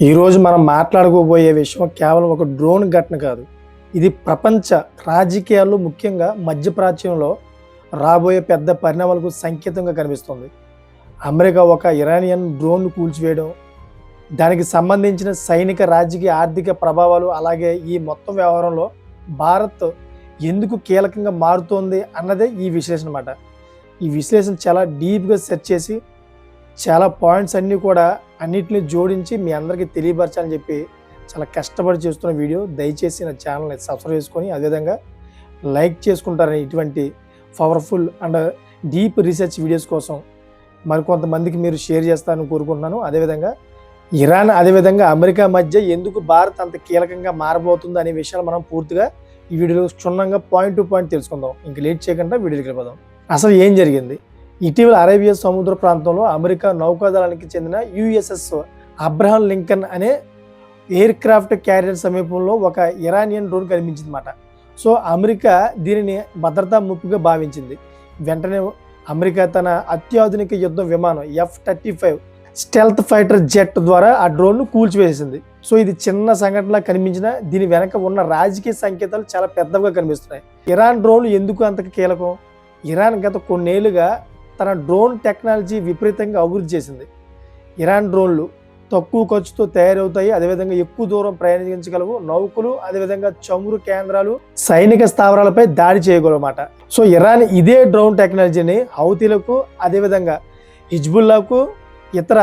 ఈరోజు మనం మాట్లాడుకోబోయే విషయం కేవలం ఒక డ్రోన్ ఘటన కాదు. ఇది ప్రపంచ రాజకీయాల్లో ముఖ్యంగా మధ్యప్రాచ్యంలో రాబోయే పెద్ద పరిణామాలకు సంకేతంగా కనిపిస్తుంది. అమెరికా ఒక ఇరానియన్ డ్రోన్ను కూల్చివేయడం దానికి సంబంధించిన సైనిక రాజకీయ ఆర్థిక ప్రభావాలు అలాగే ఈ మొత్తం వ్యవహారంలో భారత్ ఎందుకు కీలకంగా మారుతోంది అన్నదే ఈ విశ్లేషణ అన్నమాట. ఈ విశ్లేషణ చాలా డీప్గా సెర్చ్ చేసి చాలా పాయింట్స్ అన్నీ కూడా అన్నిటిని జోడించి మీ అందరికీ తెలియపరచాలని చెప్పి చాలా కష్టపడి చేస్తున్న వీడియో దయచేసి నా ఛానల్ని సబ్స్క్రైబ్ చేసుకొని అదేవిధంగా లైక్ చేసుకుంటారని ఇటువంటి powerful and deep research videos కోసం మరికొంతమందికి మీరు షేర్ చేస్తారని కోరుకుంటున్నాను. అదేవిధంగా ఇరాన్ అదేవిధంగా అమెరికా మధ్య ఎందుకు భారత్ అంత కీలకంగా మారబోతుంది అనే విషయాలు మనం పూర్తిగా ఈ వీడియోలో క్షుణ్ణంగా పాయింట్ టు పాయింట్ తెలుసుకుందాం. ఇంక లేట్ చేయకుండా వీడియోకి వెళ్ళిపోదాం. అసలు ఏం జరిగింది? ఇటీవల అరేబియా సముద్ర ప్రాంతంలో అమెరికా నౌకాదళానికి చెందిన యుఎస్ఎస్ అబ్రహం లింకన్ అనే ఎయిర్ క్రాఫ్ట్ క్యారియర్ సమీపంలో ఒక ఇరానియన్ డ్రోన్ కనిపించిందన్నమాట. సో అమెరికా దీనిని భద్రతా ముప్పుగా భావించింది. వెంటనే అమెరికా తన అత్యాధునిక యుద్ధ విమానం F thirty five stealth fighter jet ద్వారా ఆ డ్రోన్ను కూల్చివేసింది. సో ఇది చిన్న సంఘటనలా కనిపించిన దీని వెనక ఉన్న రాజకీయ సంకేతాలు చాలా పెద్దగా కనిపిస్తున్నాయి. ఇరాన్ డ్రోన్లు ఎందుకు అంతకు కీలకం? ఇరాన్ గత కొన్నేళ్ళుగా తన డ్రోన్ టెక్నాలజీ విపరీతంగా అభివృద్ధి చేసింది. ఇరాన్ డ్రోన్లు తక్కువ ఖర్చుతో తయారవుతాయి. అదేవిధంగా ఎక్కువ దూరం ప్రయాణించగలవు. నౌకలు అదేవిధంగా చమురు కేంద్రాలు సైనిక స్థావరాలపై దాడి చేయగలమాట సో ఇరాన్ ఇదే డ్రోన్ టెక్నాలజీని హౌతీలకు అదేవిధంగా హిజ్బుల్లాకు ఇతర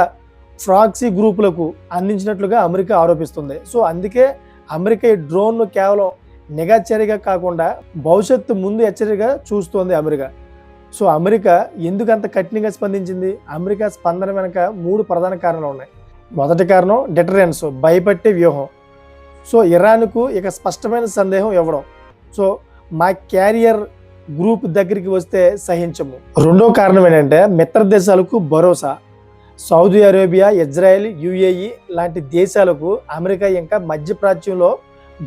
ఫ్రాక్సీ గ్రూపులకు అందించినట్లుగా అమెరికా ఆరోపిస్తుంది. సో అందుకే అమెరికా ఈ డ్రోన్ను కేవలం నిఘా చర్యగా కాకుండా భవిష్యత్తు ముందు హెచ్చరికగా చూస్తోంది అమెరికా. సో అమెరికా ఎందుకు అంత కఠినంగా స్పందించింది? అమెరికా స్పందన వెనుక మూడు ప్రధాన కారణాలు ఉన్నాయి. మొదటి కారణం డిటరెన్స్ భయపెట్టే వ్యూహం. సో ఇరాన్కు ఇక స్పష్టమైన సందేహం ఇవ్వడం. సో మా క్యారియర్ గ్రూప్ దగ్గరికి వస్తే సహించము. రెండో కారణం ఏంటంటే మిత్ర దేశాలకు భరోసా. సౌదీ అరేబియా ఇజ్రాయెల్ యుఏఈ లాంటి దేశాలకు అమెరికా ఇంకా మధ్యప్రాచ్యంలో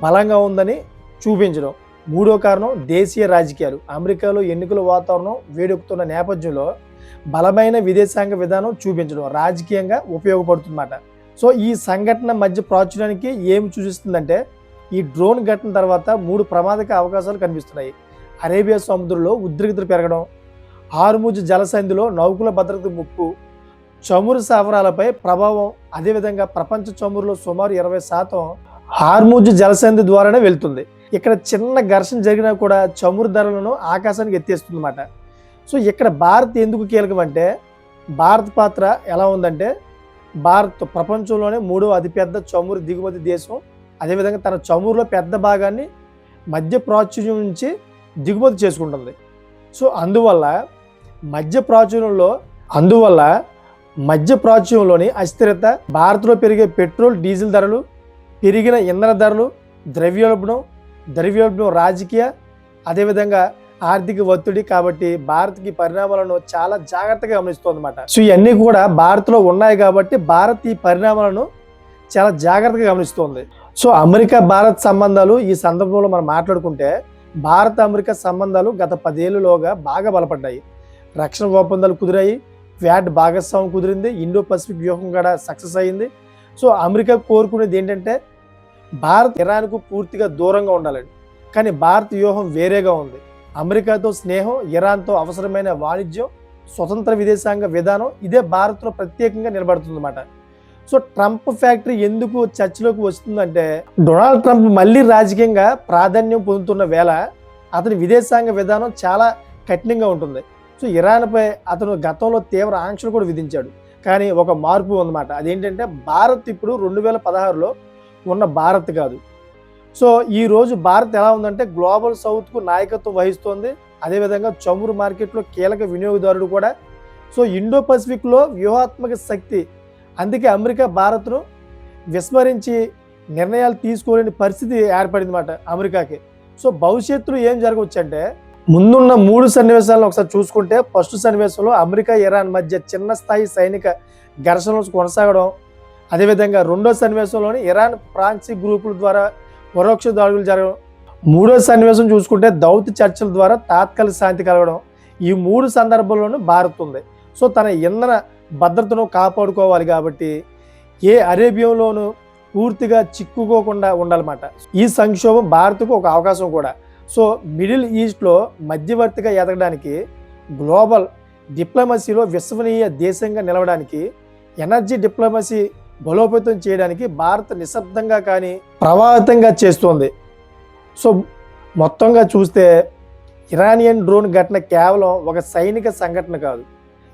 బలంగా ఉందని చూపించడం. మూడో కారణం దేశీయ రాజకీయాలు. అమెరికాలో ఎన్నికల వాతావరణం వేడెక్కుతున్న నేపథ్యంలో బలమైన విదేశాంగ విధానం చూపించడం రాజకీయంగా ఉపయోగపడుతుందన్నమాట. సో ఈ సంఘటన మధ్య ప్రాచుర్యానికి ఏమి సూచిస్తుందంటే ఈ డ్రోన్ ఘటన తర్వాత మూడు ప్రమాదక అవకాశాలు కనిపిస్తున్నాయి. అరేబియా సముద్రంలో ఉద్రిక్తత పెరగడం హార్ముజ్ జలసంధిలో నౌకల భద్రత ముప్పు చమురు సరఫరాలపై ప్రభావం అదేవిధంగా ప్రపంచ చమురులో సుమారు ఇరవై శాతం హార్ముజ్ జలసంధి ద్వారానే వెళ్తుంది. ఇక్కడ చిన్న ఘర్షణ జరిగినా కూడా చమురు ధరలను ఆకాశానికి ఎత్తేస్తుంది అన్నమాట సో ఇక్కడ భారత్ ఎందుకు కీలకం అంటే భారత్ పాత్ర ఎలా ఉందంటే భారత్ ప్రపంచంలోనే మూడో అతిపెద్ద చమురు దిగుమతి దేశం. అదేవిధంగా తన చమురులో పెద్ద భాగాన్ని మధ్య ప్రాచుర్యం నుంచి దిగుమతి చేసుకుంటుంది. సో అందువల్ల మధ్య ప్రాచుర్యంలో అందువల్ల మధ్య ప్రాచుర్యంలోని అస్థిరత భారత్లో పెరిగే పెట్రోల్ డీజిల్ ధరలు పెరిగిన ఇంధన ధరలు ద్రవ్యోల్బణం ద్రవ్యోల్బణం రాజకీయ అదేవిధంగా ఆర్థిక ఒత్తిడి కాబట్టి భారత్కి పరిణామాలను చాలా జాగ్రత్తగా గమనిస్తుంది అనమాట సో ఇవన్నీ కూడా భారత్లో ఉన్నాయి కాబట్టి భారత్ ఈ పరిణామాలను చాలా జాగ్రత్తగా గమనిస్తోంది. సో అమెరికా భారత్ సంబంధాలు ఈ సందర్భంలో మనం మాట్లాడుకుంటే భారత్ అమెరికా సంబంధాలు గత పదేళ్ళలోగా బాగా బలపడ్డాయి. రక్షణ ఒప్పందాలు కుదిరాయి వ్యాట్ భాగస్వామ్యం కుదిరింది ఇండో పసిఫిక్ వ్యూహం కూడా సక్సెస్ అయింది. సో అమెరికా కోరుకునేది ఏంటంటే భారత్ ఇరాన్కు పూర్తిగా దూరంగా ఉండాలని కానీ భారత్ వ్యూహం వేరేగా ఉంది. అమెరికాతో స్నేహం ఇరాన్తో అవసరమైన వాణిజ్యం స్వతంత్ర విదేశాంగ విధానం ఇదే భారత్లో ప్రత్యేకంగా నిలబడుతుందన్నమాట. సో ట్రంప్ ఫ్యాక్టరీ ఎందుకు చర్చలోకి వస్తుందంటే డొనాల్డ్ ట్రంప్ మళ్ళీ రాజకీయంగా ప్రాధాన్యం పొందుతున్న వేళ అతని విదేశాంగ విధానం చాలా కఠినంగా ఉంటుంది. సో ఇరాన్పై అతను గతంలో తీవ్ర ఆంక్షలు కూడా విధించాడు. కానీ ఒక మార్పు ఉందన్నమాట. అదేంటంటే భారత్ ఇప్పుడు రెండు వేల పదహారులో ఉన్న భారత్ కాదు. సో ఈ రోజు భారత్ ఎలా ఉందంటే గ్లోబల్ సౌత్కు నాయకత్వం వహిస్తోంది. అదేవిధంగా చమురు మార్కెట్లో కీలక వినియోగదారుడు కూడా. సో ఇండో పసిఫిక్లో వ్యూహాత్మక శక్తి. అందుకే అమెరికా భారత్ను విస్మరించి నిర్ణయాలు తీసుకోలేని పరిస్థితి ఏర్పడింది అన్నమాట అమెరికాకి. సో భవిష్యత్తులో ఏం జరగవచ్చు అంటే ముందున్న మూడు సన్నివేశాలను ఒకసారి చూసుకుంటే ఫస్ట్ సన్నివేశంలో అమెరికా ఇరాన్ మధ్య చిన్న స్థాయి సైనిక ఘర్షణలు కొనసాగడం అదేవిధంగా రెండో సన్నివేశంలోని ఇరాన్ ఫ్రాన్సీ గ్రూపుల ద్వారా పరోక్ష దాడులు జరగడం మూడో సన్నివేశం చూసుకుంటే దౌత్య చర్చల ద్వారా తాత్కాలిక శాంతి కలగడం ఈ మూడు సందర్భాల్లోనూ భారత్ ఉంది. సో తన ఇంధన భద్రతను కాపాడుకోవాలి కాబట్టి ఏ అరేబియంలోనూ పూర్తిగా చిక్కుకోకుండా ఉండాలన్నమాట. ఈ సంక్షోభం భారత్కు ఒక అవకాశం కూడా. సో మిడిల్ ఈస్ట్లో మధ్యవర్తిగా ఎదగడానికి గ్లోబల్ డిప్లొమసీలో విశ్వనీయ దేశంగా నిలవడానికి ఎనర్జీ డిప్లొమసీ బలోపేతం చేయడానికి భారత్ నిశ్శబ్దంగా కానీ ప్రభావితంగా చేస్తోంది. సో మొత్తంగా చూస్తే ఇరానియన్ డ్రోన్ ఘటన కేవలం ఒక సైనిక సంఘటన కాదు.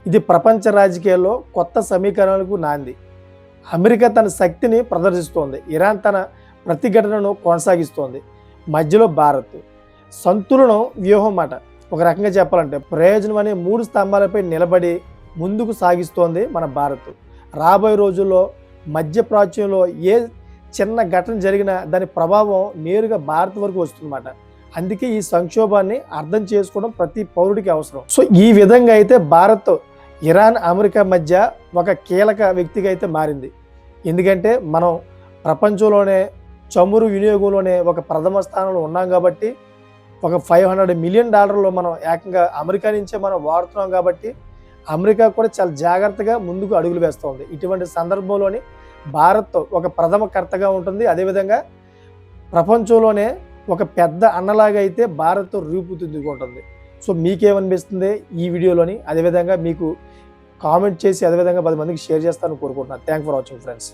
ఇది ప్రపంచ రాజకీయాల్లో కొత్త సమీకరణలకు నాంది. అమెరికా తన శక్తిని ప్రదర్శిస్తోంది. ఇరాన్ తన ప్రతిఘటనను కొనసాగిస్తోంది. మధ్యలో భారత్. సంతులనం వ్యూహం మాట. ఒక రకంగా చెప్పాలంటే ప్రయోజనం అనే మూడు స్తంభాలపై నిలబడి ముందుకు సాగిస్తోంది మన భారత్. రాబోయే రోజుల్లో మధ్య ప్రాచ్యంలో ఏ చిన్న ఘటన జరిగినా దాని ప్రభావం నేరుగా భారత్ వరకు వస్తుందన్నమాట. అందుకే ఈ సంక్షోభాన్ని అర్థం చేసుకోవడం ప్రతి పౌరుడికి అవసరం. సో ఈ విధంగా అయితే భారత్ ఇరాన్ అమెరికా మధ్య ఒక కీలక వ్యక్తిగా అయితే మారింది. ఎందుకంటే మనం ప్రపంచంలోనే చమురు వినియోగంలోనే ఒక ప్రథమ స్థానంలో ఉన్నాం కాబట్టి ఒక ఫైవ్ హండ్రెడ్ మిలియన్ డాలర్లు మనం ఏకంగా అమెరికా నుంచే మనం వాడుతున్నాం కాబట్టి అమెరికా కూడా చాలా జాగ్రత్తగా ముందుకు అడుగులు వేస్తుంది ఇటువంటి సందర్భంలోని భారత్ ఒక ప్రథమ కర్తగా ఉంటుంది. అదేవిధంగా ప్రపంచంలోనే ఒక పెద్ద అన్నలాగా అయితే భారత్ రూపుదిద్దుకుంటుంది సో మీకేమనిపిస్తుంది ఈ వీడియోలోని? అదేవిధంగా మీకు కామెంట్ చేసి అదేవిధంగా పది మందికి షేర్ చేస్తాను కోరుకుంటున్నాను. Thank for watching friends